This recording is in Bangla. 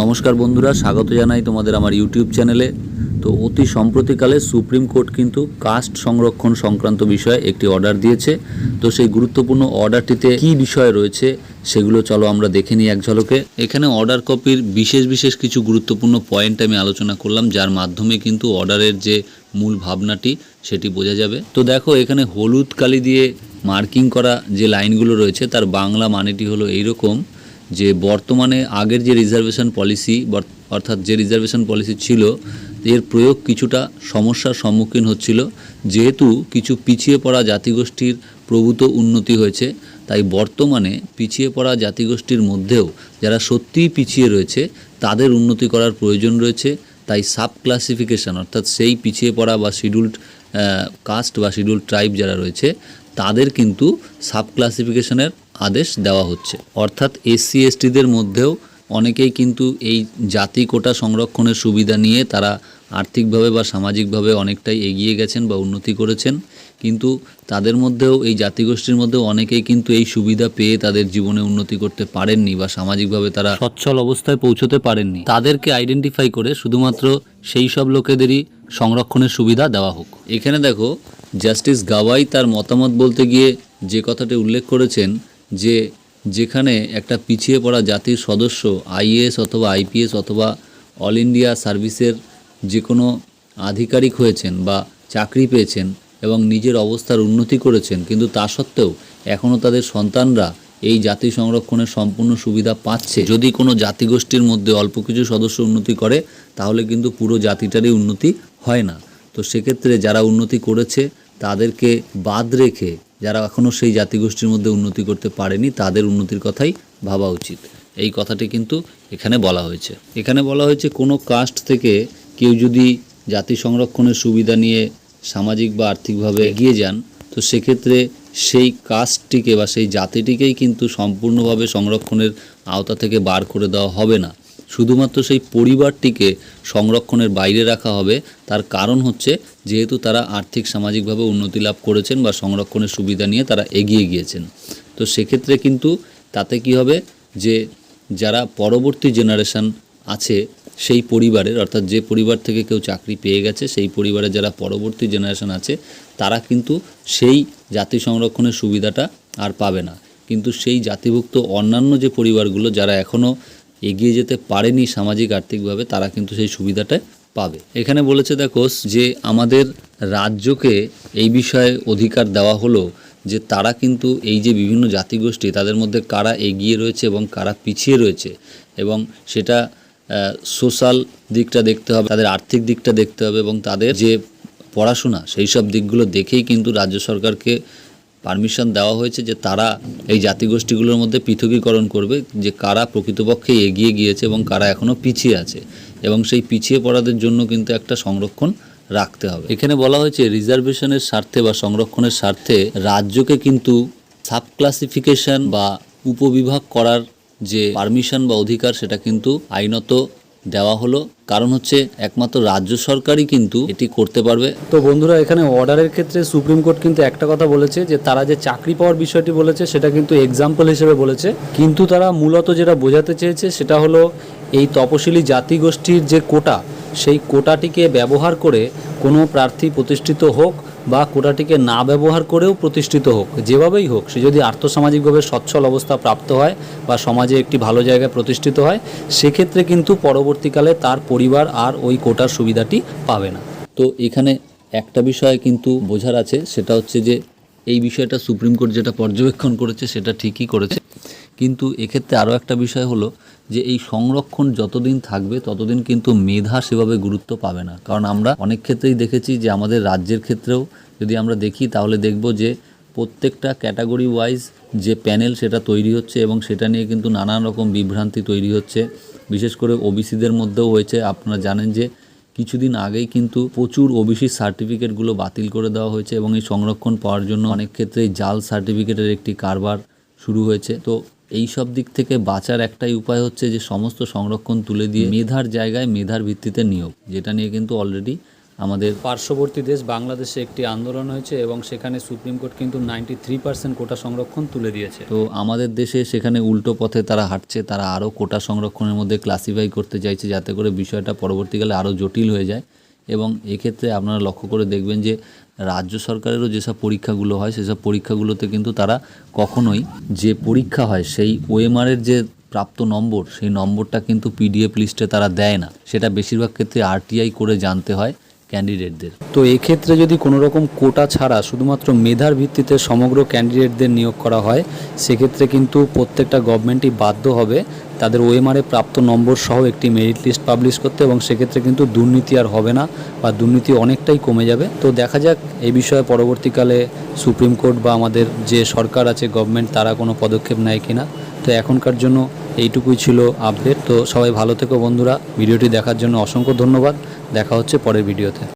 নমস্কার বন্ধুরা, স্বাগত জানাই তোমাদের আমার ইউটিউব চ্যানেলে তো অতি সম্প্রতিকালে সুপ্রিম কোর্ট কিন্তু কাস্ট সংরক্ষণ সংক্রান্ত বিষয়ে একটি অর্ডার দিয়েছে। তো সেই গুরুত্বপূর্ণ অর্ডারটিতে কি বিষয় রয়েছে সেগুলো চলো আমরা দেখে নিই এক ঝলকে। এখানে অর্ডার কপির বিশেষ বিশেষ কিছু গুরুত্বপূর্ণ পয়েন্ট আমি আলোচনা করলাম, যার মাধ্যমে কিন্তু অর্ডারের যে মূল ভাবনাটি সেটি বোঝা যাবে। তো দেখো, এখানে হলুদ কালি দিয়ে মার্কিং করা যে লাইনগুলো রয়েছে, তার বাংলা মানেটি হলো এইরকম। যে বর্তমানে আগের যে রিজার্ভেশন পলিসি অর্থাৎ যে রিজার্ভেশন পলিসি ছিল, এর প্রয়োগ কিছুটা সমস্যার সম্মুখীন হচ্ছিল। যেহেতু কিছু পিছিয়ে পড়া জাতিগোষ্ঠীর প্রভূত উন্নতি হয়েছে, তাই বর্তমানে পিছিয়ে পড়া জাতিগোষ্ঠীর মধ্যেও যারা সত্যিই পিছিয়ে রয়েছে, তাদের উন্নতি করার প্রয়োজন রয়েছে। তাই সাব ক্লাসিফিকেশন অর্থাৎ সেই পিছিয়ে পড়া বা শিডিউল্ড কাস্ট বা শিডিউল্ড ট্রাইব যারা রয়েছে তাদের কিন্তু সাব ক্লাসিফিকেশনের আদেশ দেওয়া হচ্ছে। অর্থাৎ এসসি, এসটিদের মধ্যেও অনেকেই কিন্তু এই জাতি কোটা সংরক্ষণের সুবিধা নিয়ে তারা আর্থিকভাবে বা সামাজিকভাবে অনেকটাই এগিয়ে গেছেন বা উন্নতি করেছেন। কিন্তু তাদের মধ্যেও, এই জাতিগোষ্ঠীর মধ্যেও অনেকেই কিন্তু এই সুবিধা পেয়ে তাদের জীবনে উন্নতি করতে পারেননি বা সামাজিকভাবে তারা সচ্ছল অবস্থায় পৌঁছতে পারেননি। তাদেরকে আইডেন্টিফাই করে শুধুমাত্র সেই সব লোকেদেরই সংরক্ষণের সুবিধা দেওয়া হোক। এখানে দেখো জাস্টিস গাওয়াই তার মতামত বলতে গিয়ে যে কথাটি উল্লেখ করেছেন যে যেখানে একটা পিছিয়ে পড়া জাতির সদস্য আইএএস অথবা আইপিএস অথবা অল ইন্ডিয়া সার্ভিসের যে কোনো আধিকারিক হয়েছেন বা চাকরি পেয়েছেন এবং নিজের অবস্থার উন্নতি করেছেন, কিন্তু তা সত্ত্বেও এখনও তাদের সন্তানরা এই জাতি সংরক্ষণের সম্পূর্ণ সুবিধা পাচ্ছে। যদি কোনো জাতিগোষ্ঠীর মধ্যে অল্প কিছু সদস্য উন্নতি করে, তাহলে কিন্তু পুরো জাতিটারই উন্নতি হয় না। তো সেক্ষেত্রে যারা উন্নতি করেছে, তাদেরকে বাদ রেখে যারা এখনও সেই জাতিগোষ্ঠীর মধ্যে উন্নতি করতে পারেনি, তাদের উন্নতির কথাই ভাবা উচিত। এই কথাটি কিন্তু এখানে বলা হয়েছে। এখানে বলা হয়েছে, কোনো কাস্ট থেকে কেউ যদি জাতি সংরক্ষণের সুবিধা নিয়ে সামাজিক বা আর্থিকভাবে এগিয়ে যান, তো সেক্ষেত্রে সেই কাস্টটিকে বা সেই জাতিটিকেই কিন্তু সম্পূর্ণভাবে সংরক্ষণের আওতা থেকে বার করে দেওয়া হবে না। শুধুমাত্র সেই পরিবারটিকে সংরক্ষণের বাইরে রাখা হবে। তার কারণ হচ্ছে, যেহেতু তারা আর্থিক, সামাজিকভাবে উন্নতি লাভ করেছেন বা সংরক্ষণের সুবিধা নিয়ে তারা এগিয়ে গিয়েছেন। তো সেক্ষেত্রে কিন্তু তাতে কি হবে? যে যারা পরবর্তী জেনারেশন আছে, সেই পরিবারের, অর্থাৎ যে পরিবার থেকে কেউ চাকরি পেয়ে গেছে, সেই পরিবারের যারা পরবর্তী জেনারেশন আছে, তারা কিন্তু সেই জাতি সংরক্ষণের সুবিধাটা আর পাবে না। কিন্তু সেই জাতিভুক্ত অন্যান্য যে পরিবারগুলো, যারা এখনও এগিয়ে যেতে পারেনি সামাজিক, আর্থিকভাবে, তারা কিন্তু সেই সুবিধাটা পাবে। এখানে বলেছে দেখো যে আমাদের রাজ্যকে এই বিষয়ে অধিকার দেওয়া হলো যে তারা কিন্তু এই যে বিভিন্ন জাতিগোষ্ঠী, তাদের মধ্যে কারা এগিয়ে রয়েছে এবং কারা পিছিয়ে রয়েছে এবং সেটা সোশ্যাল দিকটা দেখতে হবে, তাদের আর্থিক দিকটা দেখতে হবে এবং তাদের যে পড়াশোনা, সেই সব দিকগুলো দেখেই কিন্তু রাজ্য সরকারকে পারমিশন দেওয়া হয়েছে যে তারা এই জাতিগোষ্ঠীগুলোর মধ্যে পৃথকীকরণ করবে, যে কারা প্রকৃতপক্ষে এগিয়ে গিয়েছে এবং কারা এখনও পিছিয়ে আছে। এবং সেই পিছিয়ে পড়াদের জন্য কিন্তু একটা সংরক্ষণ রাখতে হবে। এখানে বলা হয়েছে রিজার্ভেশনের স্বার্থে বা সংরক্ষণের স্বার্থে রাজ্যকে কিন্তু সাব ক্লাসিফিকেশন বা উপবিভাগ করার যে পারমিশন বা অধিকার, সেটা কিন্তু আইনত দেওয়া হলো। কারণ হচ্ছে একমাত্র রাজ্য সরকারই কিন্তু এটি করতে পারবে। তো বন্ধুরা, এখানে অর্ডারের ক্ষেত্রে সুপ্রিম কোর্ট কিন্তু একটা কথা বলেছে যে, তারা যে চাকরি পাওয়ার বিষয়টি বলেছে, সেটা কিন্তু এক্সাম্পল হিসেবে বলেছে। কিন্তু তারা মূলত যেটা বোঝাতে চেয়েছে, সেটা হলো এই তপশিলি জাতিগোষ্ঠীর যে কোটা, সেই কোটাটিকে ব্যবহার করে কোনো প্রার্থী প্রতিষ্ঠিত হোক বা কোটাটিকে না ব্যবহার করেও প্রতিষ্ঠিত হোক, যেভাবেই হোক, সে যদি আর্থসামাজিকভাবে সচ্ছল অবস্থা প্রাপ্ত হয় বা সমাজে একটি ভালো জায়গায় প্রতিষ্ঠিত হয়, সেক্ষেত্রে কিন্তু পরবর্তীকালে তার পরিবার আর ওই কোটার সুবিধাটি পাবে না। তো এখানে একটা বিষয় কিন্তু বোঝার আছে, সেটা হচ্ছে যে এই বিষয়টা সুপ্রিম কোর্ট যেটা পর্যবেক্ষণ করেছে, সেটা ঠিকই করেছে। কিন্তু এক্ষেত্রে আরও একটা বিষয় হলো যে এই সংরক্ষণ যতদিন থাকবে, ততদিন কিন্তু মেধা সেভাবে গুরুত্ব পাবে না। কারণ আমরা অনেক ক্ষেত্রেই দেখেছি যে আমাদের রাজ্যের ক্ষেত্রেও যদি আমরা দেখি, তাহলে দেখব যে প্রত্যেকটা ক্যাটাগরি ওয়াইজ যে প্যানেল সেটা তৈরি হচ্ছে এবং সেটা নিয়ে কিন্তু নানান রকম বিভ্রান্তি তৈরি হচ্ছে। বিশেষ করে ওবিসিদের মধ্যেও হয়েছে, আপনারা জানেন যে কিছুদিন আগেই কিন্তু প্রচুর ওবিসি সার্টিফিকেটগুলো বাতিল করে দেওয়া হয়েছে এবং এই সংরক্ষণ পাওয়ার জন্য অনেক ক্ষেত্রেই জাল সার্টিফিকেটের একটি কারবার শুরু হয়েছে। তো এই সব দিক থেকে বাঁচার একটাই উপায় হচ্ছে যে সমস্ত সংরক্ষণ তুলে দিয়ে মেধার জায়গায় মেধার ভিত্তিতে নিয়োগ যেটা নিয়ে কিন্তু অলরেডি আমাদের পার্শ্ববর্তী দেশ বাংলাদেশে একটি আন্দোলন হয়েছে এবং সেখানে সুপ্রিম কোর্ট কিন্তু নাইনটি থ্রি পার্সেন্ট কোটা সংরক্ষণ তুলে দিয়েছে। তো আমাদের দেশে সেখানে উল্টো পথে তারা হাঁটছে তারা আরও কোটা সংরক্ষণের মধ্যে ক্লাসিফাই করতে চাইছে যাতে করে বিষয়টা পরবর্তীকালে আরও জটিল হয়ে যায়। এবং এক্ষেত্রে আপনারা লক্ষ্য করে দেখবেন যে রাজ্য সরকারেরও যেসব পরীক্ষাগুলো হয়, সেসব পরীক্ষাগুলোতে কিন্তু তারা কখনোই যে পরীক্ষা হয়, সেই ওএমআরের যে প্রাপ্ত নম্বর, সেই নম্বরটা কিন্তু পিডিএফ লিস্টে তারা দেয় না। সেটা বেশিরভাগ ক্ষেত্রে আরটিআই করে জানতে হয় ক্যান্ডিডেটদের তো এক্ষেত্রে যদি কোনো রকম কোটা ছাড়া শুধুমাত্র মেধার ভিত্তিতে সমগ্র ক্যান্ডিডেটদের নিয়োগ করা হয়, সেক্ষেত্রে কিন্তু প্রত্যেকটা গভর্নমেন্টই বাধ্য হবে তাদের ওএমআরে প্রাপ্ত নম্বর সহ একটি মেরিট লিস্ট পাবলিশ করতে এবং সেক্ষেত্রে কিন্তু দুর্নীতি আর হবে না বা দুর্নীতি অনেকটাই কমে যাবে। তো দেখা যাক, এই বিষয়ে পরবর্তীকালে সুপ্রিম কোর্ট বা আমাদের যে সরকার আছে গভর্নমেন্ট তারা কোনো পদক্ষেপ নেয় কিনা। তো এখনকার জন্য এইটুকুই ছিল আপডেট তো সবাই ভালো থেকো বন্ধুরা। ভিডিওটি দেখার জন্য অসংখ্য ধন্যবাদ। দেখা হচ্ছে পরের ভিডিওতে